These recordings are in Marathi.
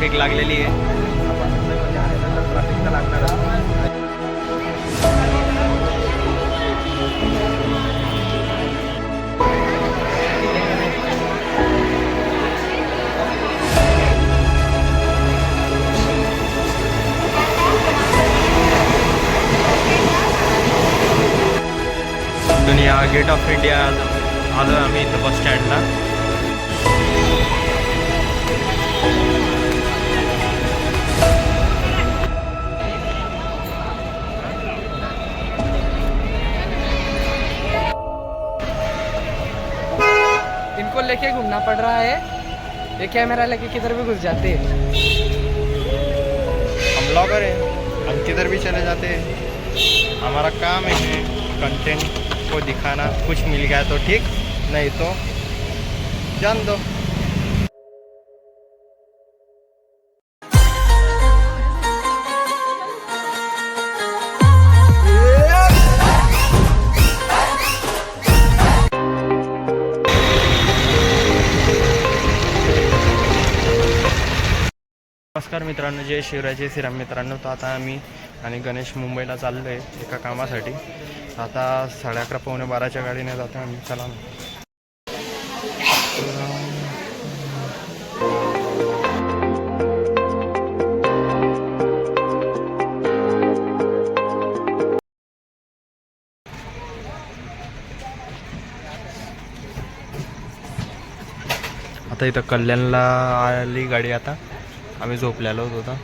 ट्रॅफिक लागलेली आहे. दुनिया गेट ऑफ इंडिया आलो आम्ही इथं बस स्टँडला इनको लेके घूमना पड़ रहा है। ये कैमरा लेके किधर भी घुस जाते हैं। हम ब्लॉगर हैं, हम किधर भी चले जाते हैं। हमारा काम है कंटेंट को दिखाना, कुछ मिल गया तो ठीक, नहीं तो जान दो। नमस्कार मित्रांनो जय शिवराय जय श्रीराम. मित्रांनो तर आता आम्ही आणि गणेश मुंबईला चाललो आहे एका कामासाठी. आता साडे अकरा पावणे बाराच्या गाडीने जातो आम्ही. चला आता इथं कल्याणला आली गाडी आता. आम्ही झोपलेलो होतो.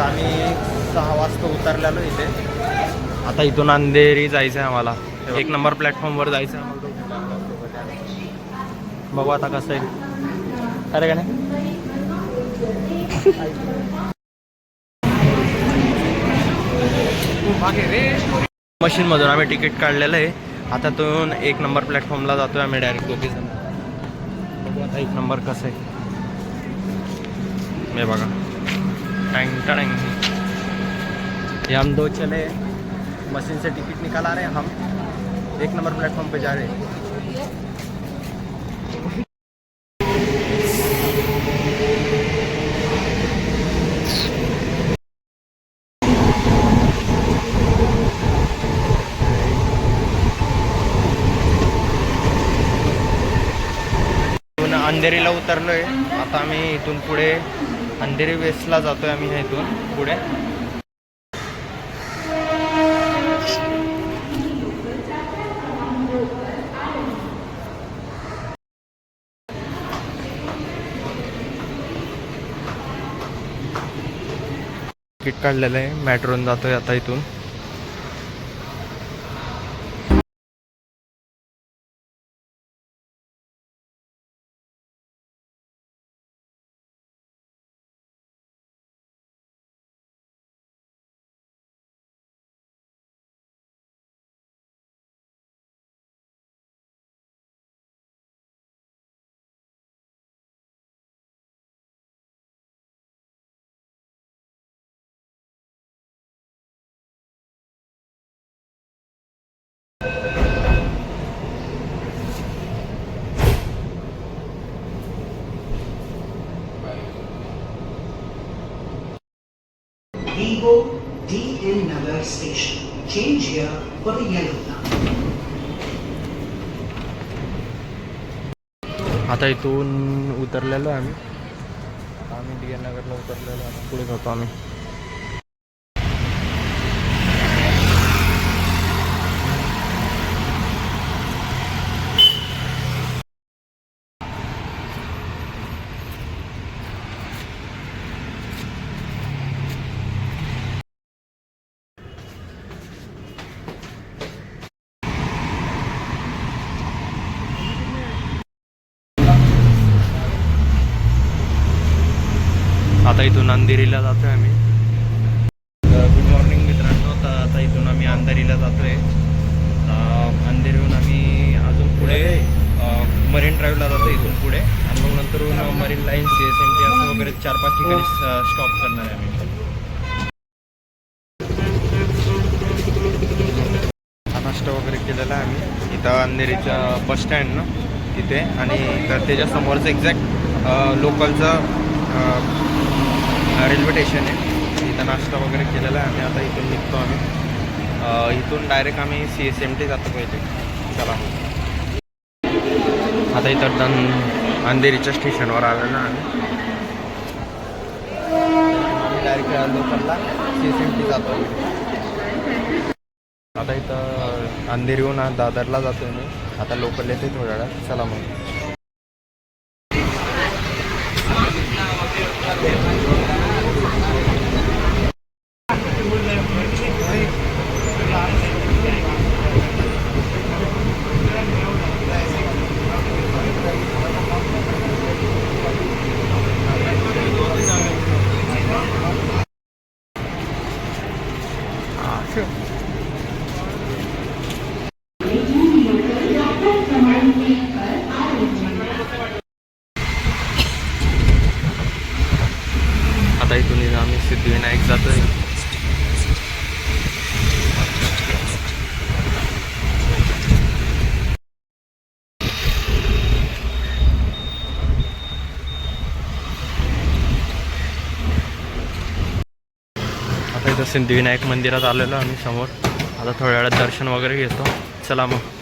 आता आम्ही सहा वाजता उतरलेलो इथे. आता इथून अंधेरी जायचं आहे आम्हाला. एक नंबर प्लॅटफॉर्मवर जायचं आहे आम्हाला. बघू आता कसं आहे. अरे का नाही? मशीनमधून आम्ही तिकीट काढलेलं आहे. आता तून एक नंबर प्लॅटफॉर्मला जातोय आम्ही डायरेक्ट दोघे जण. बघू आता एक नंबर कसं आहे. हे बघा. टँग टँग. ये हम दो चले मशीन से टिकट निकाला रहे हम। एक नंबर प्लेटफॉर्म पे जा रहे हैं। अंधेरीला उतरलो आहे आता आम्ही इथून पुढे अंधेरी वेस्टला जातोय आम्ही ह्या इथून पुढे. तिकीट काढलेलं आहे मेट्रोन जातोय आता इथून. Vivo DN Nagar station. Change here for the yellow line. आता इथून उतरलेलो आहे आम्ही आम्ही डी एन नगरला उतरलेलो आता पुढे जातो आम्ही आता इथून अंधेरीला जातो आहे आम्ही गुड मॉर्निंग मित्रांनो. तर आता इथून आम्ही अंधेरीला जातो आहे अंधेरीहून आम्ही अजून पुढे मरीन ड्राईव्हला जातो इथून पुढे. आणि मग नंतरून marine line C S M T असं वगैरे चार पाच ठिकाणी स्टॉप करणार आहे आम्ही. नाश्ता वगैरे केलेला आहे आम्ही. इथं अंधेरीच्या बस स्टँड ना तिथे. आणि तर त्याच्या समोरचं एक्झॅक्ट लोकलचं रेल्वे स्टेशन आहे. इथं नाश्ता वगैरे केलेला आहे. आम्ही आता इथून निघतो आम्ही. इथून डायरेक्ट आम्ही सी एस एम टी जातो पहिले. चला. आता इथं दन अंधेरीच्या स्टेशनवर आलेलो आम्ही. आम्ही डायरेक्ट लोकलला सी एस एम टी जातो. आता इथं अंधेरीहून दादरला जातो मी. आता लोकल येते थोड्या वेळात. चला मग. आता इथून आम्ही सिद्धिविनायक जातोय. आता इथं सिद्धिविनायक मंदिरात आलेलो आम्ही समोर. आता थोड्या वेळात दर्शन वगैरे घेतो. चला मग.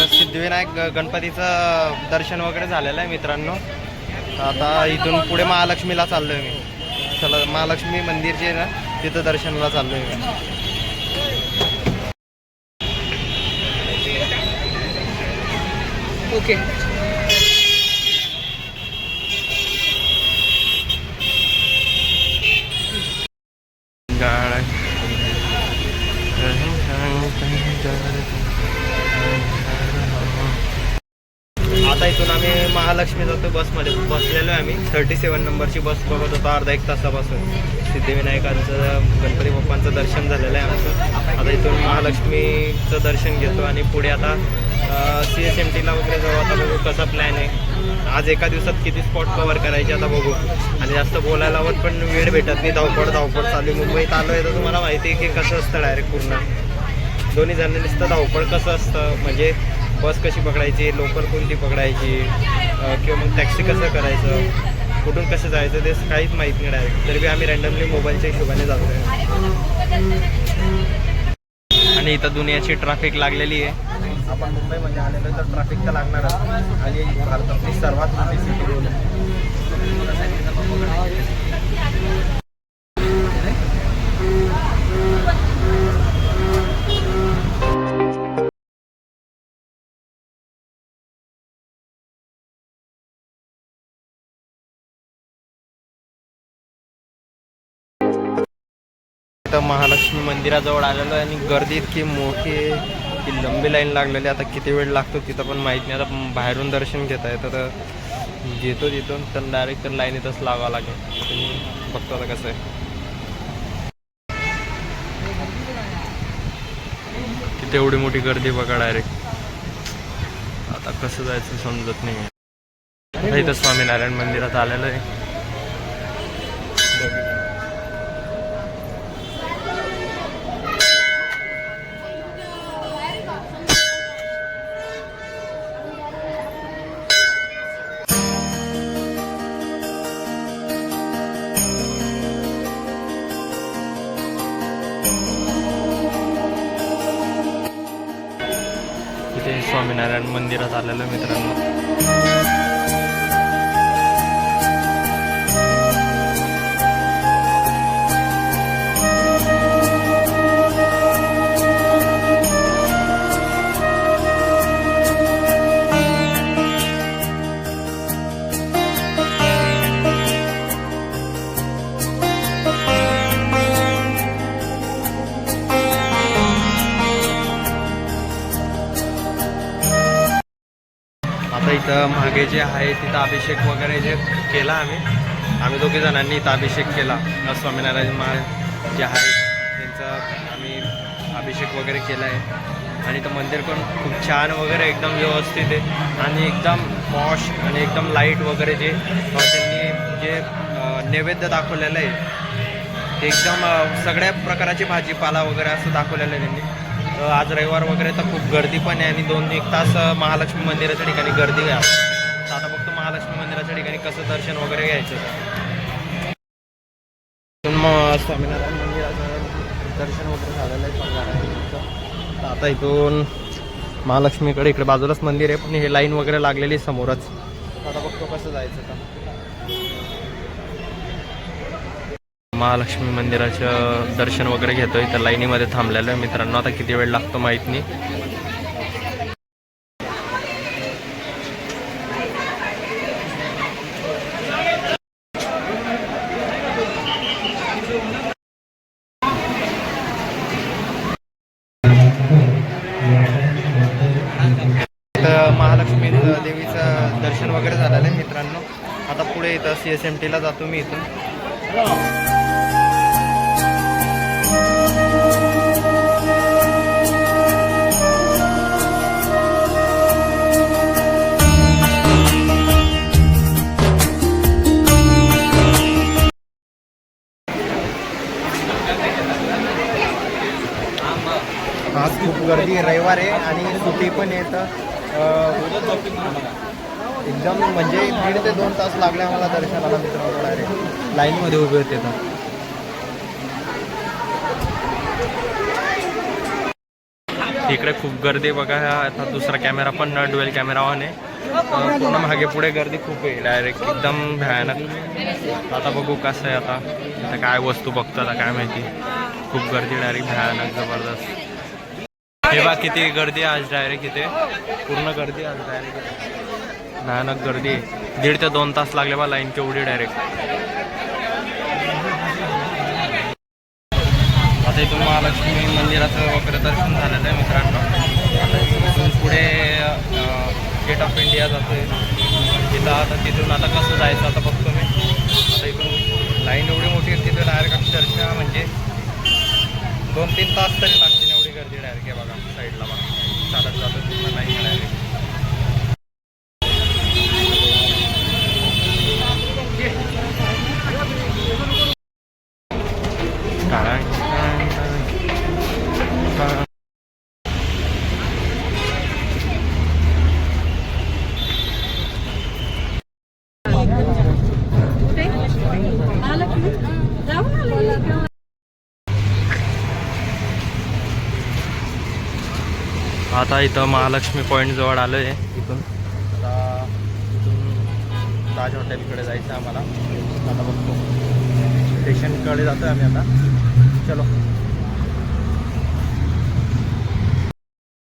सिद्धिविनायक ग- गणपतीचं दर्शन वगैरे झालेलं आहे मित्रांनो. तर आता इथून पुढे महालक्ष्मीला चाललो आहे मी. चला महालक्ष्मी मंदिर जे ना तिथं दर्शनाला चाललो आहे मी. ओके. आता इथून आम्ही महालक्ष्मी जातो बसमध्ये. बसलेलो आहे आम्ही. थर्टी सेवन नंबरची बस बघत होतो अर्धा एक तासापासून. सिद्धिविनायकांचं गणपती बाप्पांचं दर्शन झालेलं आहे आमचं. आता इथून महालक्ष्मीचं दर्शन घेतो आणि पुढे आता सी एस एम टीला वगैरे जाऊ. आता बघू कसा प्लॅन आहे. आज एका दिवसात किती स्पॉट कवर करायचे आता बघू. आणि जास्त बोलायला पण वेळ भेटत नाही. धावपळ धावपळ चालू. मुंबईत आलो आहे तर तुम्हाला माहिती आहे की कसं असतं डायरेक्ट पूर्ण. दोन्ही जण धावपड धावपळ कसं असतं? म्हणजे बस कशी पकडायची लोकल कोणती पकडायची किंवा मग टॅक्सी कसं करायचं कुठून कसं जायचं ते काहीच माहीत नाही डायरेक्ट तरी बी आम्ही रँडमली मोबाईलच्या हिशोबाने जातो आणि इथं दुनियाची ट्रॅफिक लागलेली आहे. आपण मुंबईमध्ये आलेलो तर ट्रॅफिक तर लागणार आणि भारतातली सर्वात मोठी सिटी बोल आता महालक्ष्मी मंदिराजवळ आलेलो आहे आणि गर्दी इतकी मोठी आहे की लंबी लाईन लागलेली आता किती वेळ लागतो तिथं पण माहीत नाही. आता बाहेरून दर्शन घेता येतं तर घेतो तिथून तर डायरेक्ट तर लाईनीतच लावावं लागेल. तुम्ही बघतो आता कसं आहे. किती एवढी मोठी गर्दी बघा डायरेक्ट आता कसं जायचं समजत नाही इथं स्वामीनारायण मंदिरात आलेलं आहे. स्वामीनारायण आलेलं मित्रांनो. मागे जे आहे तिथं अभिषेक वगैरे जे केला आम्ही. आम्ही दोघे जणांनी इथं अभिषेक केला. स्वामीनारायण महाराज जे आहे त्यांचा आम्ही अभिषेक वगैरे केला आहे. आणि तर मंदिर पण खूप छान वगैरे एकदम व्यवस्थित आहे. आणि एकदम पॉश आणि एकदम लाइट वगैरे जे त्यांनी जे नैवेद्य दाखवलेलं आहे ते एकदम सगळ्या प्रकारची भाजीपाला वगैरे असं दाखवलेलं आहे त्यांनी. आज रविवार वगैरे तर खूप गर्दी पण आहे आणि दोन एक तास महालक्ष्मी मंदिराच्या ठिकाणी गर्दी आहे. महालक्ष्मी मंदिराच्या ठिकाणी कसं दर्शन वगैरे घ्यायचं? मग स्वामीनारायण मंदिराचं दर्शन वगैरे झालेलं आहे पण आता इथून महालक्ष्मीकडे इकडे बाजूलाच मंदिर आहे पण हे लाईन वगैरे लागलेली समोरच. आता बघतो कसं जायचं का महालक्ष्मी मंदिराचं दर्शन वगैरे घेतोय तर लाईनीमध्ये थांबलेलं आहे मित्रांनो. आता किती वेळ लागतो माहीत नाही इथं महालक्ष्मी देवीचं दर्शन वगैरे झालेलं आहे मित्रांनो आता पुढे इथं सी एस एम टीला जातो मी इथून. आज खूप गर्दी रविवार आहे आणि सुट्टी पण आहे तर एकदम म्हणजे दीड ते दोन तास लागले आम्हाला दर्शनाला मित्रांनो डायरेक्ट लाईनमध्ये उभे होते तर. इकडे खूप गर्दी बघा आता दुसरा कॅमेरा पण डुएल कॅमेरा ऑन आहे. पूर्ण मागे पुढे गर्दी खूप आहे डायरेक्ट एकदम भयानक. आता बघू कसं आहे आता. इथं काय वस्तू बघतो आता काय माहिती. खूप गर्दी डायरेक्ट भयानक जबरदस्त. हे बा किती गर्दी आहे आज डायरेक्ट इथे. पूर्ण गर्दी आहे आज डायरेक्ट भयानक गर्दी. आहे दीड ते दोन तास लागले बा लाईन केवढी डायरेक्ट आता इथून महालक्ष्मी मंदिराचं वगैरे दर्शन झालेलं आहे मित्रांनो. आता इथून पुढे गेट ऑफ इंडिया जातो आहे तिथं आता तिथून आता कसं जायचं आता बघतो मी. आता इथून लाईन एवढी मोठी आहे तिथं डायरेक्ट अक्षरशः म्हणजे दोन तीन तास तरी लागतील. आता इथं महालक्ष्मी पॉईंट जवळ आलो आहे इथून आता इथून ताज हॉटेलकडे जायचं आहे आम्हाला. आता बघतो. स्टेशनकडे जातो आहे आम्ही आता. चलो.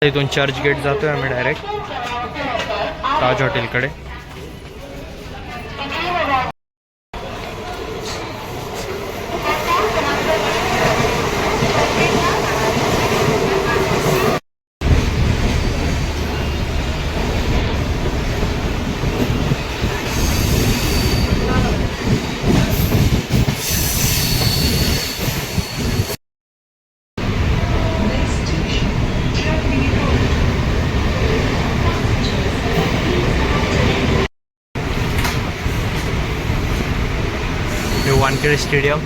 इथून चर्च गेट जातो आहे आम्ही डायरेक्ट ताज हॉटेलकडे वानखेडे स्टेडियम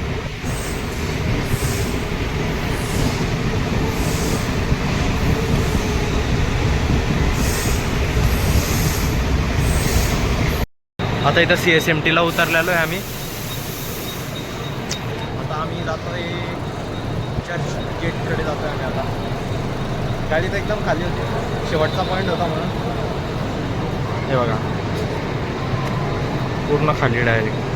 आता इथं सी एस एम टीला उतरलेलो आहे आम्ही. आता आम्ही जातोय चर्च गेटकडे जातोय आम्ही आता. गाडी तर एकदम खाली होती. शेवटचा पॉईंट होता म्हणून. हे बघा. पूर्ण खाली डायरेक्ट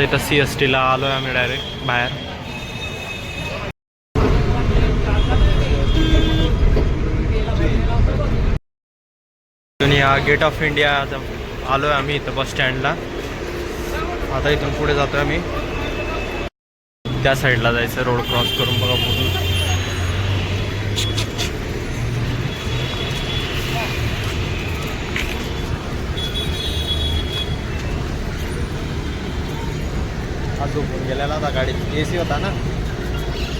आता इथं सी एस टीला आलो आहे आम्ही डायरेक्ट बाहेर. या गेट ऑफ इंडिया आलो आहे आम्ही इथं बस स्टँडला आता इथून पुढे जातो आम्ही. त्या साईडला जायचं रोड क्रॉस करून बघा पूर्ण झोपून गेलेला होता गाडीत. ए सी होता ना?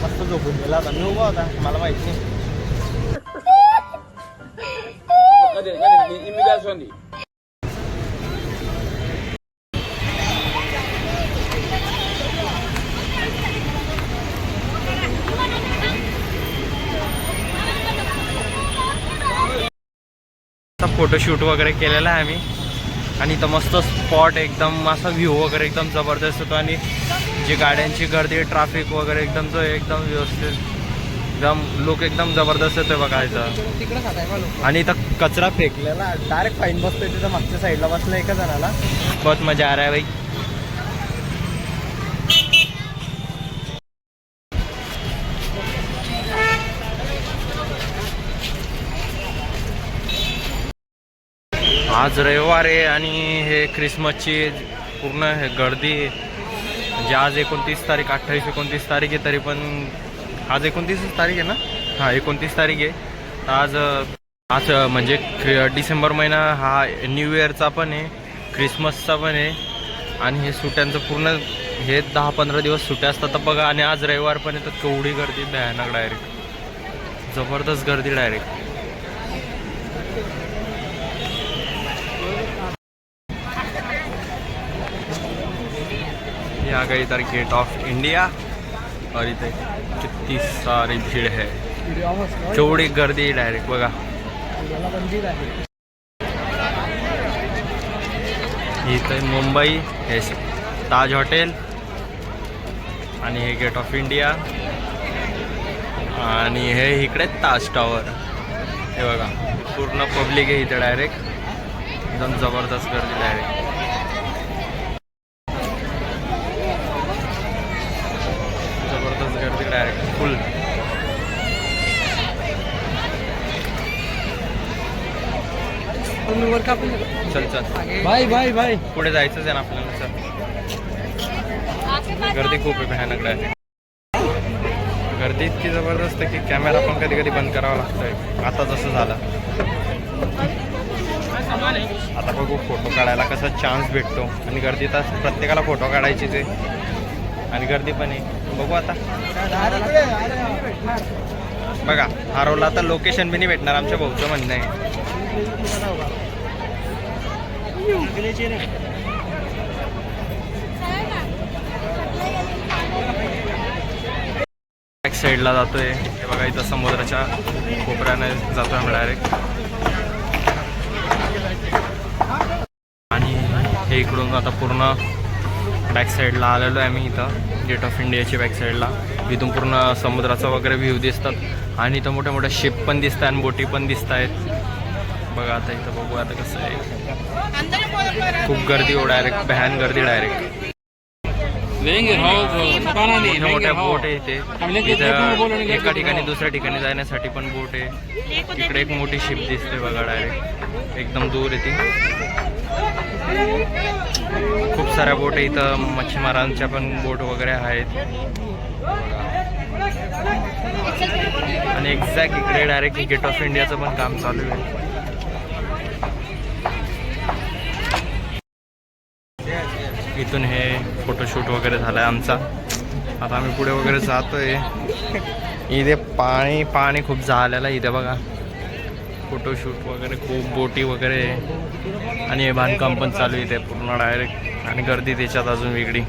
मस्त झोपून गेला होता. मी उभा होता. मला माहीत नाही. फोटोशूट वगैरे केलेला आहे आम्ही. आणि इथं मस्त स्पॉट एकदम असा व्ह्यू वगैरे एकदम जबरदस्त होतो. आणि जी गाड्यांची गर्दी ट्रॅफिक वगैरे एकदम आहे एकदम व्यवस्थित एकदम लुक एकदम जबरदस्त येतोय बघा इथं. तिकडे खाताय का लोक? आणि इथं कचरा फेकलेला. डायरेक्ट फाईन बसतोय तिथं मागच्या साईडला बसलं एका जणाला. बहुत मजा आ रहा है भाई आज रविवार आहे आणि हे ख्रिसमसची पूर्ण हे गर्दी म्हणजे आज एकोणतीस तारीख अठ्ठावीस एकोणतीस तारीख आहे तरी पण आज एकोणतीस तारीख आहे ना? हां एकोणतीस तारीख आहे. आज आज म्हणजे डिसेंबर महिना हा न्यू इयरचा पण आहे ख्रिसमसचा पण आहे. आणि हे सुट्यांचं पूर्ण हे दहा पंधरा दिवस सुट्या असतात. तर बघा आणि आज रविवार पण आहे तर केवढी गर्दी भयानक डायरेक्ट जबरदस्त गर्दी डायरेक्ट ये आ गए इधर गेट ऑफ इंडिया और इथे कितनी सारी भीड़ है। केवढी गर्दी डायरेक्ट बघा। इथं मुंबई हे ताज हॉटेल आणि हे गेट ऑफ इंडिया आणि हे इकडे ताज टॉवर हे बघा पूर्ण पब्लिक आहे इथे डायरेक्ट एकदम जबरदस्त गर्दी डायरेक्ट जबरदस्त गर्दी डायरेक्ट फुल तुम्ही वर कापून चल चल. Bye bye bye. पुढे जायचंच आहे ना आपल्याला चल. गर्दी खूप आहे भयानक डायरेक्ट गर्दी इतकी जबरदस्त आहे की कॅमेरा पण कधी कधी बंद करावा लागतोय. आता जसं झालं. आता बघू फोटो काढायला कसा चान्स भेटतो. आणि गर्दी तर प्रत्येकाला फोटो काढायचीच आहे. आणि गर्दी पण आहे. बघू आता. बघा हरवला तर लोकेशन बी नाही भेटणार आमच्या भाऊचं म्हणणं आहे. बॅक साईडला जातोय. हे बघा इथं समुद्राच्या कोपऱ्याने जातोय आम्ही डायरेक्ट आणि हे इकडून आता पूर्ण बॅक साईडला आलेलो आहे आम्ही इथं. गेट ऑफ इंडियाच्या बॅक साईडला इथून पूर्ण समुद्राचा वगैरे व्ह्यू दिसतात. आणि इथं मोठ्या मोठ्या शिप पण दिसत आणि बोटी पण दिसत आहेत बघा आता इथं बघू आता कसं आहे. खूप गर्दी हो डायरेक्ट भयान गर्दी डायरेक्ट हो मोठ्या. बोट आहे इथे. एका ठिकाणी. दुसऱ्या ठिकाणी जाण्यासाठी पण बोट आहे. इकडे एक मोठी शिप दिसते बघा डायरेक्ट एकदम दूर आहे ती. खूप साऱ्या बोट आहे इथं. मच्छीमारांच्या पण बोट वगैरे आहेत. आणि एक्झॅक्ट इकडे डायरेक्ट गेट ऑफ इंडियाचं पण काम चालू आहे. इथून हे फोटोशूट वगैरे झाला आहे आमचा. आता आम्ही पुढे वगैरे जातोय. इथे पाणी पाणी खूप झालेलं आहे इथे बघा. फोटोशूट वगैरे खूप बोटी वगैरे आहे. आणि हे बांधकाम पण चालू आहे इथे पूर्ण डायरेक्ट आणि गर्दी त्याच्यात अजून वेगळी.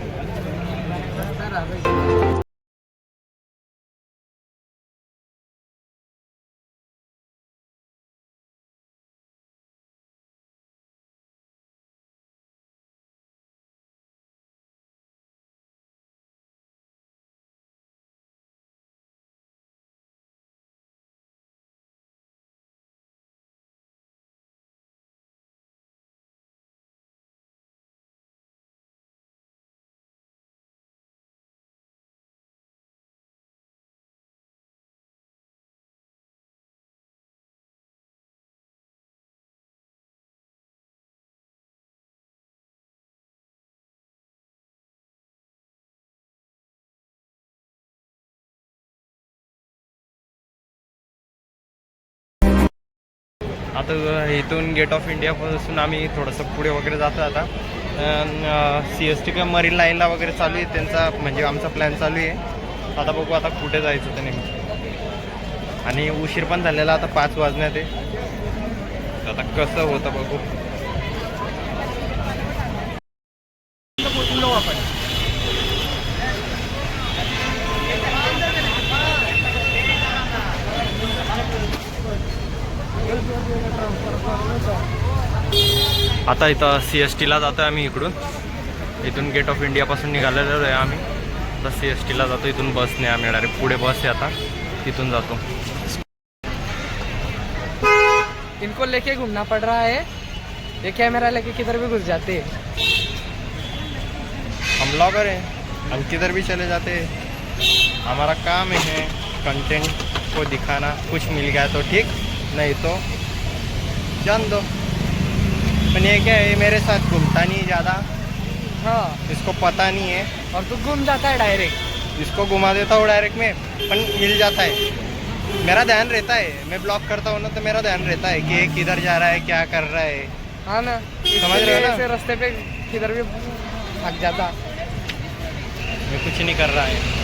आता इथून गेट ऑफ इंडियापासून आम्ही थोडंसं पुढे वगैरे जातो आता. सी एस टी किंवा मरीन लाईनला वगैरे चालू आहे त्यांचा म्हणजे आमचा प्लॅन चालू आहे. आता बघू आता कुठे जायचं ते नेमकं. आणि उशीर पण झालेला आता पाच वाजण्यात आहे. आता कसं होतं बघू. आता इथं सी एस टीला जातो आहे आम्ही इकडून. इथून गेट ऑफ इंडियापासून निघालेलो आहे आम्ही. आता सी एस टीला जातो इथून बसने आम्ही डायरेक्ट पुढे बस आहे आता. तिथून जातो. इनको लेके घूमना पड़ रहा है. ये कैमरा लेके किधर भी घुस जाते हैं. हम ब्लॉगर हैं. हम किधर भी चले जाते हैं. हमारा काम है कंटेंट को दिखाना. कुछ मिल गया तो ठीक नहीं तो जान दो. पर ये क्या है मेरे साथ घूमता नहीं ज़्यादा। हाँ। इसको पता नहीं है। और तू घूम जाता है डायरेक्ट इसको घुमा देता हूँ डायरेक्ट में पर मिल जाता है। मेरा ध्यान रहता है। मैं ब्लॉक करता हूँ ना तो मेरा ध्यान रहता है कि ये किधर जा रहा है क्या कर रहा है। हाँ ना। समझ रहे हो ना? रास्ते पे किधर भी भाग जाता। मैं कुछ नहीं कर रहा है।